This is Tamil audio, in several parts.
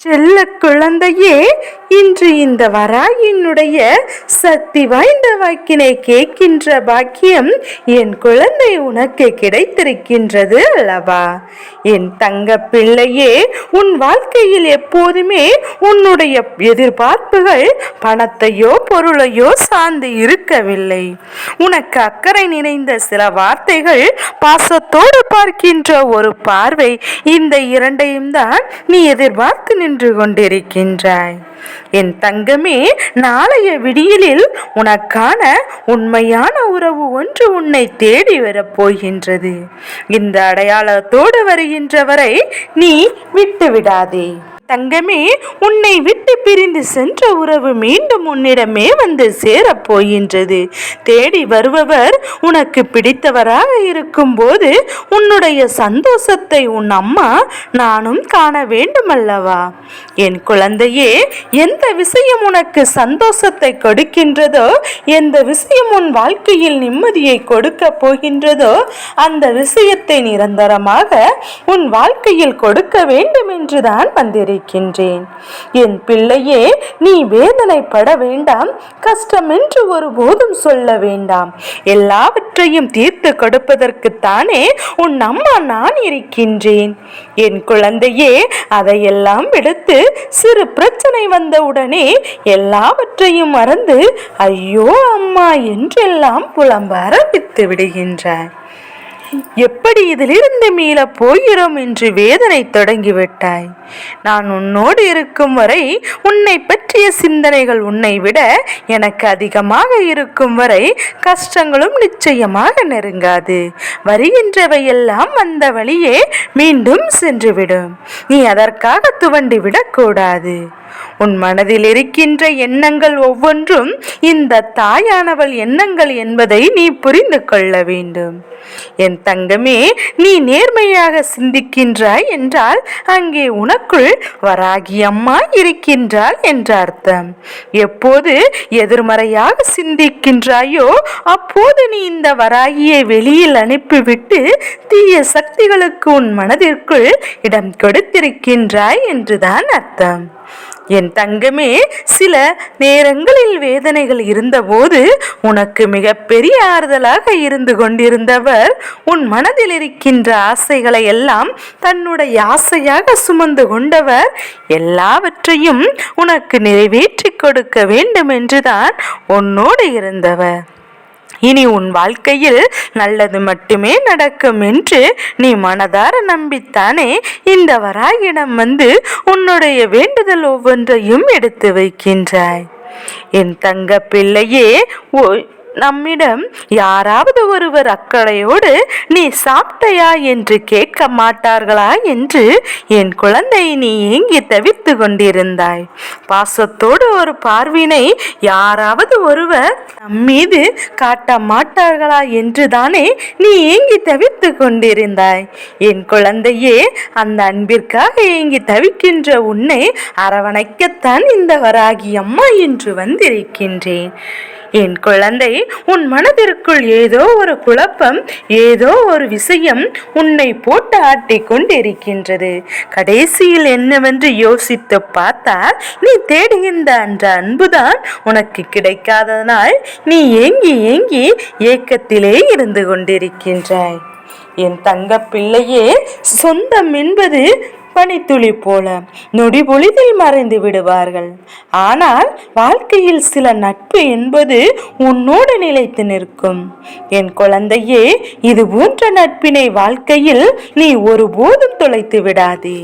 செல்ல குழந்தையே இன்று இந்த வராயினுடைய சக்தி வாய்ந்த வாக்கினை கேட்கின்ற பாக்கியம் என் குழந்தை உனக்கு கிடைத்திருக்கின்றது அல்லவா? என் தங்க பிள்ளையே உன் வாழ்க்கையில் எப்போதுமே உன்னுடைய எதிர்பார்ப்புகள் பணத்தையோ பொருளையோ சார்ந்து இருக்கவில்லை. உனக்கு அக்கறை நிறைந்த சில வார்த்தைகள் பாசத்தோடு பார்க்கின்ற ஒரு பார்வை இந்த இரண்டையும் தான் நீ எதிர்பார்த்து நின்று கொண்டிருக்கின்றாய் என் தங்கமே நாளைய விடியலில் உனக்கான உண்மையான உறவு ஒன்று உன்னை தேடி வரப் போகின்றது. இந்த அடையாளத்தோடு வருகின்றவரை நீ விட்டு விடாதே தங்கமே உன்னை விட்டு பிரிந்து சென்ற உறவு மீண்டும் உன்னிடமே வந்து சேரப் போகின்றது தேடி வருபவர் உனக்கு பிடித்தவராக இருக்கும்போது உன்னுடைய சந்தோஷத்தை உன் அம்மா நானும் காண வேண்டுமல்லவா? என் குழந்தையே எந்த விஷயம் உனக்கு சந்தோஷத்தை கொடுக்கின்றதோ எந்த விஷயம் உன் வாழ்க்கையில் நிம்மதியை கொடுக்க போகின்றதோ அந்த விஷயத்தை நிரந்தரமாக உன் வாழ்க்கையில் கொடுக்க வேண்டும் என்றுதான் வந்திருக்கிறேன். இருக்கின்றேன் என் பிள்ளையே நீ வேதனைப்பட வேண்டாம். கஷ்டம் என்று ஒருபோதும் சொல்ல வேண்டாம். எல்லாவற்றையும் தீர்த்து கொடுப்பதற்குத்தானே உன் அம்மா நான் இருக்கின்றேன். என் குழந்தையே அதையெல்லாம் விடுத்து சிறு பிரச்சனை வந்தவுடனே எல்லாவற்றையும் மறந்து ஐயோ அம்மா என்றெல்லாம் புலம்ப ஆரம்பித்து விடுகின்றாய். எப்படி இதிலிருந்து மீளப் போகிறோம் என்று வேதனை தொடங்கிவிட்டாய். நான் உன்னோடு இருக்கும் வரை உன்னை பற்றிய சிந்தனைகள் உன்னை விட எனக்கு அதிகமாக இருக்கும் வரை கஷ்டங்களும் நிச்சயமாக நெருங்காது. வருகின்றவையெல்லாம் வந்த வழியே மீண்டும் சென்றுவிடும். நீ அதற்காக துவண்டி விடக்கூடாது உன் மனதில் இருக்கின்ற எண்ணங்கள் ஒவ்வொன்றும் இந்த தாயானவள் எண்ணங்கள் என்பதை நீ புரிந்து கொள்ள வேண்டும். என் தங்கமே நீ நேர்மையாக சிந்திக்கின்றாய் என்றால் அங்கே உனக்குள் வராகி அம்மா இருக்கின்றாள் என்ற அர்த்தம். எப்போது எதிர்மறையாக சிந்திக்கின்றாயோ அப்போது நீ இந்த வராகியை வெளியில் அனுப்பிவிட்டு தீய சக்திகளுக்கு உன் மனதிற்குள் இடம் கொடுத்திருக்கின்றாய் என்றுதான் அர்த்தம். என் தங்கமே சில நேரங்களில் வேதனைகள் இருந்தபோது உனக்கு மிகப்பெரிய ஆறுதலாக இருந்து கொண்டிருந்தவர் உன் மனதில் இருக்கின்ற ஆசைகளை எல்லாம் தன்னுடைய ஆசையாக சுமந்து கொண்டவர் எல்லாவற்றையும் உனக்கு நிறைவேற்றி கொடுக்க வேண்டும் என்றுதான் உன்னோடு இருந்தவர். இனி உன் வாழ்க்கையில் நல்லது மட்டுமே நடக்கும் என்று நீ மனதார நம்பித்தானே? இந்த வராயிடம் வந்து உன்னுடைய வேண்டுதல் ஒவ்வொன்றையும் எடுத்து வைக்கின்றாய். என் தங்க பிள்ளையே ஓய் நம்மிடம் யாராவது ஒருவர் அக்கறையோடு நீ சாப்பிட்டையா? என்று கேட்க மாட்டார்களா என்று என் குழந்தை நீ ஏங்கி தவித்து கொண்டிருந்தாய். பாசத்தோடு ஒரு பார்வினை யாராவது ஒருவர் நம்மீது காட்ட மாட்டார்களா என்று தானே நீ ஏங்கி தவித்து கொண்டிருந்தாய். என் குழந்தையே அந்த அன்பிற்காக ஏங்கி தவிக்கின்ற உன்னை அரவணைக்கத்தான் இந்த வராகி அம்மா என்று வந்திருக்கின்றேன். என் குழந்தை உன் மனதிற்குள் ஏதோ ஒரு குழப்பம் ஏதோ ஒரு விஷயம் உன்னை போட்டு ஆட்டி கொண்டிருக்கின்றது. கடைசியில் என்னவென்று யோசித்து பார்த்தால் நீ தேடுகின்ற அந்த அன்புதான் உனக்கு கிடைக்காததனால் நீ ஏங்கி ஏங்கி ஏக்கத்திலே இருந்து கொண்டிருக்கின்றாய். என் தங்க பிள்ளையே சொந்தம் என்பது பனித்துளி போல நொடி பொழுதில் மறைந்து விடுவார்கள். ஆனால் வாழ்க்கையில் சில நட்பு என்பது உன்னோடு நிலைத்து நிற்கும். என் குழந்தையே இது போன்ற நட்பினை வாழ்க்கையில் நீ ஒருபோதும் தொலைத்து விடாதே.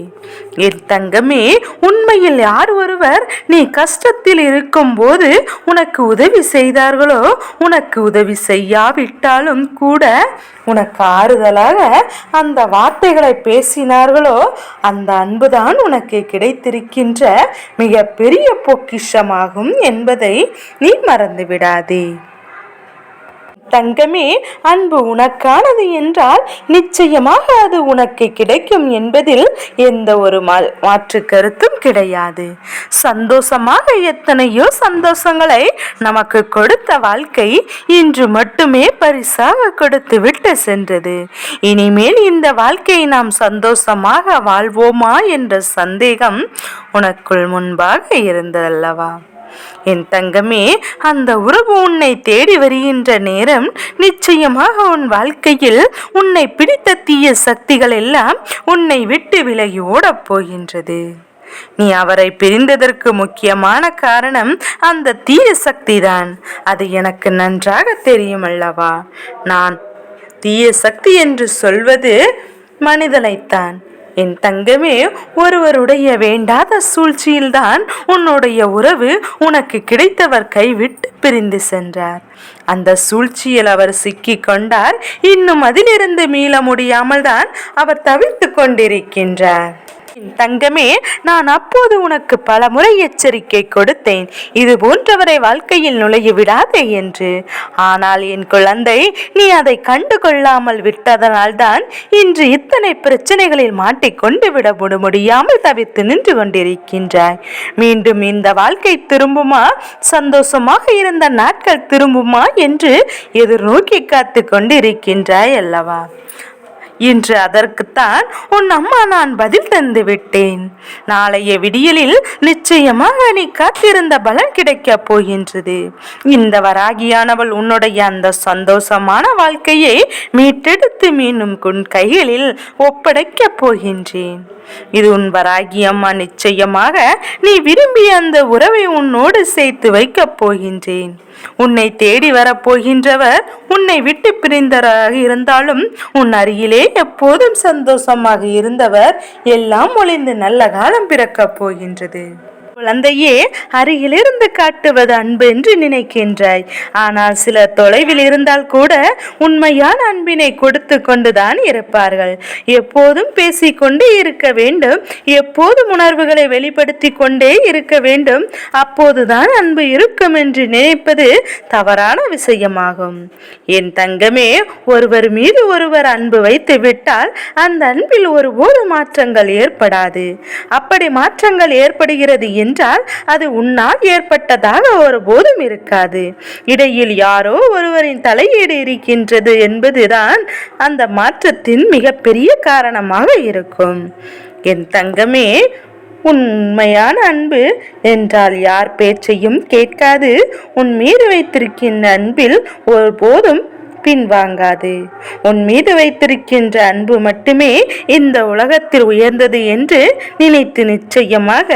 என் தங்கமே உண்மையில் யார் ஒருவர் நீ கஷ்டத்தில் இருக்கும் போது உனக்கு உதவி செய்தார்களோ உனக்கு உதவி செய்யாவிட்டாலும் கூட உனக்கு ஆறுதலாக அந்த வார்த்தைகளை பேசினார்களோ அந்த அந்த அன்புதான் உனக்கு கிடைத்திருக்கின்ற மிக பெரிய பொக்கிஷமாகும் என்பதை நீ மறந்து விடாதே தங்கமே அன்பு உனக்கானது என்றால் நிச்சயமாக அது உனக்கு கிடைக்கும் என்பதில் எந்த ஒரு மா- மாற்று கருத்தும் கிடையாது. சந்தோஷமாக எத்தனையோ சந்தோஷங்களை நமக்கு கொடுத்த வாழ்க்கை இன்று மட்டுமே பரிசாக கொடுத்து விட்டு சென்றது. இனிமேல் இந்த வாழ்க்கை நாம் சந்தோஷமாக வாழ்வோமா என்ற சந்தேகம் உனக்குள் முன்பாக இருந்ததல்லவா? என் தங்கமே அந்த உறவு உன்னை தேடி வருகின்ற நேரம் நிச்சயமாக உன் வாழ்க்கையில் உன்னை பிடித்த தீய சக்திகள் எல்லாம் உன்னை விட்டு விலகி ஓடப் போகின்றது. நீ அவரை பிரிந்ததற்கு முக்கியமான காரணம் அந்த தீய சக்திதான். அது எனக்கு நன்றாக தெரியும் அல்லவா? நான் தீய சக்தி என்று சொல்வது மனிதனைத்தான். என் தங்கமே ஒருவருடைய வேண்டாத சூழ்ச்சியில்தான் உன்னுடைய உறவு உனக்கு கிடைத்தவர் கைவிட்டு பிரிந்து சென்றார். அந்த சூழ்ச்சியில் அவர் சிக்கிக் கொண்டார். இன்னும் அதிலிருந்து மீள முடியாமல் தான் அவர் தவித்து கொண்டிருக்கின்றார். தங்கமே நான் அப்போது உனக்கு பல முறை எச்சரிக்கை கொடுத்தேன். இது போன்றவரை வாழ்க்கையில் நுழைய விடாதே என்று. ஆனால் என் குழந்தை நீ அதை கண்டு கொள்ளாமல் விட்டதனால்தான் இன்று இத்தனை பிரச்சனைகளில் மாட்டிக்கொண்டு விட முடியாமல் தவித்து நின்று கொண்டிருக்கின்றாய். மீண்டும் இந்த வாழ்க்கை திரும்புமா? சந்தோஷமாக இருந்த நாட்கள் திரும்புமா என்று எதிர்நோக்கி காத்து கொண்டிருக்கின்றாய் அல்லவா? இன்று அதற்குத்தான் உன் அம்மா நான் பதில் தந்து விட்டேன். நாளைய விடியலில் நிச்சயமாக நீ காத்திருந்த பலன் கிடைக்கப் போகின்றது. இந்த வராகியானவள் உன்னுடைய அந்த சந்தோஷமான வாழ்க்கையை மீட்டெடுத்து மீண்டும் உன் கைகளில் ஒப்படைக்கப் போகின்றேன். இது உன் வராகி அம்மா நிச்சயமாக நீ விரும்பிய அந்த உறவை உன்னோடு சேர்த்து வைக்கப் போகின்றேன். உன்னை தேடி வரப்போகின்றவர் உன்னை விட்டு பிரிந்தவராக இருந்தாலும் உன் அருகிலே எப்போதும் சந்தோஷமாக இருந்தவர் எல்லாம் ஒளிந்து நல்ல காலம் பிறக்கப் போகின்றது. குழந்தையே அருகிலிருந்து காட்டுவது அன்பு என்று நினைக்கின்றாய். ஆனால் சிலர் தொலைவில் இருந்தால் கூட உண்மையான அன்பினை கொடுத்து கொண்டுதான் இருப்பார்கள். எப்போதும் பேசிக்கொண்டே இருக்க வேண்டும். எப்போதும் உணர்வுகளை வெளிப்படுத்தி கொண்டே இருக்க வேண்டும். அப்போதுதான் அன்பு இருக்கும் என்று நினைப்பது தவறான விஷயமாகும். என் தங்கமே ஒருவர் மீது ஒருவர் அன்பு வைத்து விட்டால் அந்த அன்பில் ஒருபோது மாற்றங்கள் ஏற்படாது. அப்படி மாற்றங்கள் ஏற்படுகிறது என்றால் அது உன்னால் ஏற்பட்டதாக ஒருபோதும் இருக்காது. இடையில் யாரோ ஒருவரின் தலையீடு இருக்கின்றது என்பதுதான் அந்த மாற்றத்தின் மிகப்பெரிய காரணமாக இருக்கும். என் தங்கமே உண்மையான அன்பு என்றால் யார் பேச்சையும் கேட்காது. உன் மீது வைத்திருக்கின்ற அன்பில் ஒருபோதும் பின்வாங்காது. உன் மீது வைத்திருக்கின்ற அன்பு மட்டுமே இந்த உலகத்தில் உயர்ந்தது என்று நினைத்து நிச்சயமாக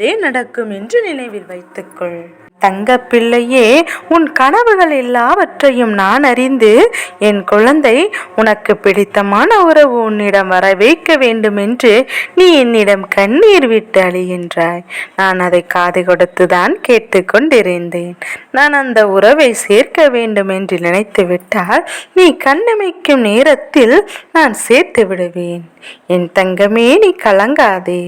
அதே நடக்கும் என்று நினைவில் வைத்துக்கொள். தங்க பிள்ளையே உன் கனவுகள் எல்லாவற்றையும் நான் அறிந்து என் குழந்தை உனக்கு பிடித்தமான உறவு உன்னிடம் வர வைக்க வேண்டும் என்று நீ என்னிடம் கண்ணீர் விட்டு அழிகின்றாய். நான் அதை காது கொடுத்துதான் கேட்டுக்கொண்டிருந்தேன். நான் அந்த உறவை சேர்க்க வேண்டும் என்று நினைத்து விட்டால் நீ கண்ணமைக்கும் நேரத்தில் நான் சேர்த்து விடுவேன். என் தங்கமே நீ கலங்காதே.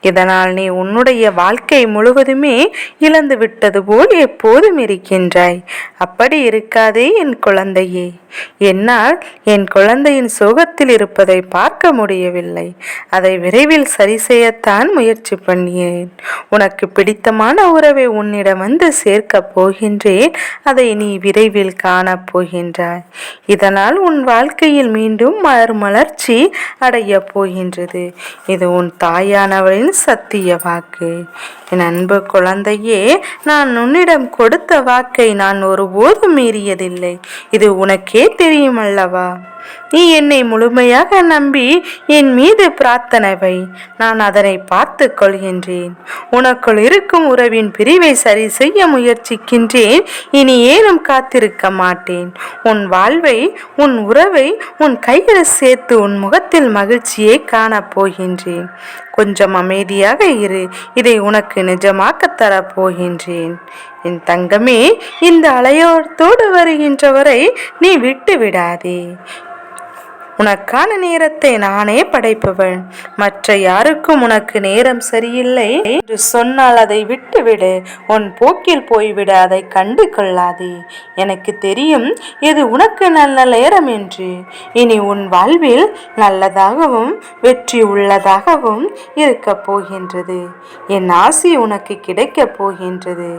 இதனால் நீ உன்னுடைய வாழ்க்கை முழுவதுமே இழந்து விட்டது போல் எப்போதும் இருக்கின்றாய். அப்படி இருக்காதே என் குழந்தையே. என்னால் என் குழந்தையின் சோகத்தில் இருப்பதை பார்க்க முடியவில்லை. அதை விரைவில் சரி செய்யத்தான் முயற்சி பண்ணினேன். உனக்கு பிடித்தமான உறவை உன்னிடம் வந்து சேர்க்கப் போகின்றேன். அதை நீ விரைவில் காணப் போகின்றாய். இதனால் உன் வாழ்க்கையில் மீண்டும் மலர் மலர்ச்சி அடையப் போகின்றது. இது உன் தாயான அவளின் சத்திய வாக்கு. என் அன்பு குழந்தையே நான் உன்னிடம் கொடுத்த வாக்கை நான் ஒருபோதும் மீறியதில்லை. இது உனக்கே தெரியும் அல்லவா நீ என்னை முழுமையாக நம்பி என் மீது பிரார்த்தனை வை. நான் அதனை பார்த்து கொள்கின்றேன் உனக்குள் இருக்கும் உறவின் பிரிவை சரி செய்ய முயற்சிக்கின்றேன். இனி ஏனும் காத்திருக்க மாட்டேன். உன் வாழ்வை உன் உறவை உன் கையில் சேர்த்து உன் முகத்தில் மகிழ்ச்சியை காணப் போகின்றேன். கொஞ்சம் அமைதியாக இரு. இதை உனக்கு நிஜமாக்கத் தரப்போகின்றேன் என் தங்கமே இந்த அலையோரத்தோடு வருகின்றவரை நீ விட்டு விடாதே உனக்கான நேரத்தை நானே படைப்பவன் மற்ற யாருக்கும் உனக்கு நேரம் சரியில்லை. என்று சொன்னால் அதை விட்டுவிடு. உன் போக்கில் போய்விட அதை கண்டு கொள்ளாதே எனக்கு தெரியும் இது உனக்கு நல்ல நேரம் என்று. இனி உன் வாழ்வில் நல்லதாகவும் வெற்றி உள்ளதாகவும் இருக்கப் போகின்றது. என் ஆசி உனக்கு கிடைக்கப் போகின்றது.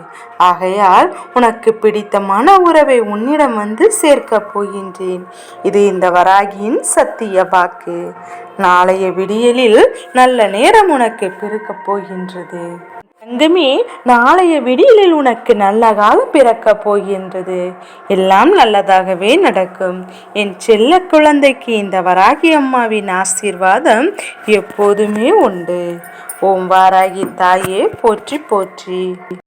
ஆகையால் உனக்கு பிடித்தமான உறவை உன்னிடம் வந்து சேர்க்கப் போகின்றேன். இது இந்த வராகியின் சத்திய வாக்கு. நாளைய விடியலில் நல்ல நேரம் உனக்கு பிறக்கப் போகின்றது. தங்கமே நாளைய விடியலில் உனக்கு நல்ல காலம் பிறக்கப் போகின்றது. எல்லாம் நல்லதாகவே நடக்கும். என் செல்ல குழந்தைக்கு இந்த வராகி அம்மாவின் ஆசீர்வாதம் எப்போதுமே உண்டு. ஓம் வாராகி தாயே போற்றி போற்றி.